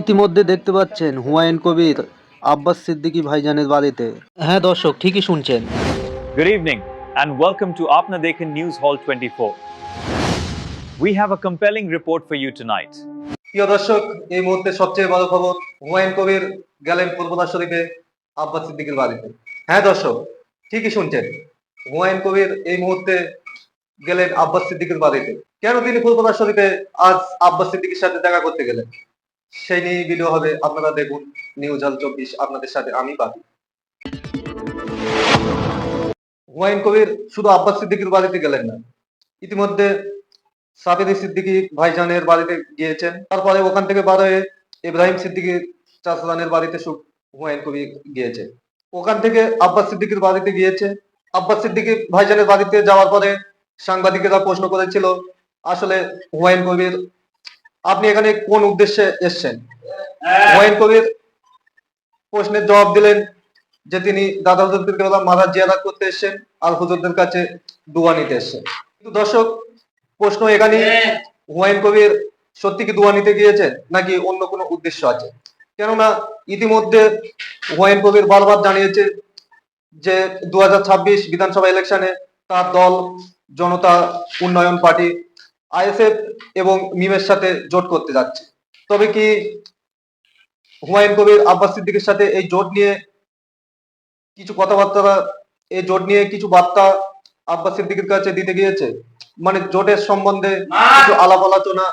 ইতিমধ্যে দেখতে পাচ্ছেন হুমায়ুন কবির আব্বাস সিদ্দিকী ভাইজানের বাড়িতে। হ্যাঁ দর্শক ঠিকই শুনছেন। Good evening and welcome to Apna Dekhan News Hall 24. We have a compelling report for you tonight. প্রিয় দর্শক এই মুহূর্তে সবচেয়ে বড় খবর হুমায়ুন কবির গেলেন ফুলপোতা শরীফে আব্বাস সিদ্দিকের বাড়িতে। হ্যাঁ দর্শক ঠিকই শুনছেন। হুমায়ুন কবির এই মুহূর্তে গেলেন আব্বাস সিদ্দিকের বাড়িতে। কেন তিনি ফুলপোতা শরীফে আজ আব্বাস সিদ্দিকের সাথে দেখা করতে গেলেন? সেই নিয়ে ভিডিও হবে। আপনারা দেখুন নিউজ হাল চব্বিশ। আপনাদের সাথে আমি পাবি হুমায়ুন কবির শুধু আব্বাস সিদ্দিকের বাড়িতে গেলেন না। ইতিমধ্যে সাবির সিদ্দিকী ভাইজানের বাড়িতে গিয়েছেন। তারপরে ওখান থেকে বার হয়ে ইব্রাহিম সিদ্দিকী চাষলানের বাড়িতে হুমায়ুন কবির গিয়েছে। ওখান থেকে আব্বাস সিদ্দিকীর বাড়িতে গিয়েছে। আব্বাস সিদ্দিকী ভাইজানের বাড়িতে যাওয়ার পরে সাংবাদিকেরা প্রশ্ন করেছিল, আসলে হুমায়ুন কবির আপনি এখানে কোন উদ্দেশ্যে এসছেন? হুমায়ুন কবির প্রশ্নের জবাব দিলেন যে তিনি দাদা হুজুরদের মাদার জিয়ারাত করতে এসেছেন আর হুজুরদের কাছে দোয়া নিতে এসেছেন। কিন্তু দর্শক প্রশ্ন এখানে হুমায়ুন কবির সত্যি কি দোয়া নিতে গিয়েছেন নাকি অন্য কোনো উদ্দেশ্য আছে? কেননা ইতিমধ্যে হুমায়ুন কবির বারবার জানিয়েছে যে দু হাজার ছাব্বিশ বিধানসভা ইলেকশনে তার দল জনতা উন্নয়ন পার্টি আইএসএফ এবং মিমের সাথে জোট করতে যাচ্ছে। তবে কি হুমায়ুন কবির আব্বাস সিদ্দিকের সাথে এই জোট নিয়ে কিছু কথাবার্তা এই জোট নিয়ে কিছু বার্তা আব্বাস সিদ্দিকের কাছে দিতে গিয়েছে? মানে জোটের সম্বন্ধে কিছু আলাপ আলোচনা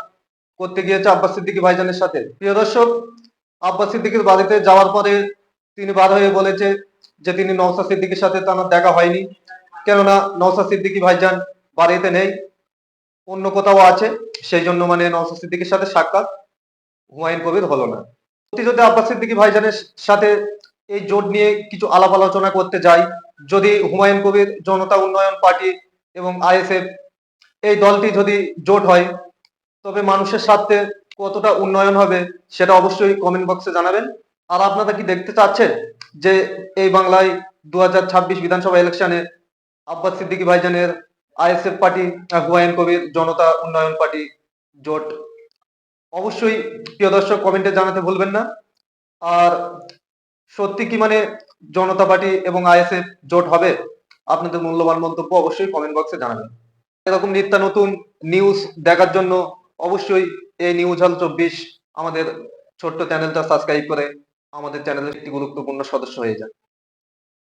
করতে গিয়েছে আব্বাস সিদ্দিকী ভাইজানের সাথে? প্রিয় দর্শক আব্বাস সিদ্দিকীর বাড়িতে যাওয়ার পরে তিনি বার হয়ে বলেছে যে তিনি নওসা সিদ্দিকীর সাথে তার দেখা হয়নি। কেননা নওসা সিদ্দিকী ভাইজান বাড়িতে নেই। অন্য কোথাও আছে? সেই জন্য মানে নওসাদ সিদ্দিকীর সাথে সাক্ষাৎ হুমায়ুন কবির হলো না। যদি আব্বাস সিদ্দিকী ভাইজানের সাথে এই জোট নিয়ে কিছু আলাপ আলোচনা করতে যাই। যদি হুমায়ুন কবির জনতা উন্নয়ন পার্টি এবং আইএসএফ এই দলটি যদি জোট হয়, তবে মানুষের স্বার্থে কতটা উন্নয়ন হবে সেটা অবশ্যই কমেন্ট বক্সে জানাবেন। আর আপনারা কি দেখতে চাচ্ছেন যে এই বাংলায় দু হাজার ছাব্বিশ বিধানসভা ইলেকশনে আব্বাস সিদ্দিকী ভাইজানের ISF party Humayun Kabir, Janata Unnayan party, জোট। অবশ্যই প্রিয় দর্শক, কমেন্টে জানাতে ভুলবেন না। আর সত্যি কি মানে জনতা পার্টি এবং আইএসএফ জোট হবে? আপনাদের মূল্যবান মন্তব্য অবশ্যই কমেন্ট বক্সে জানাবেন। এরকম নিত্য নতুন নিউজ দেখার জন্য অবশ্যই এই নিউজ হল চব্বিশ আমাদের ছোট্ট চ্যানেলটা সাবস্ক্রাইব করে আমাদের চ্যানেলের একটি গুরুত্বপূর্ণ সদস্য হয়ে যান।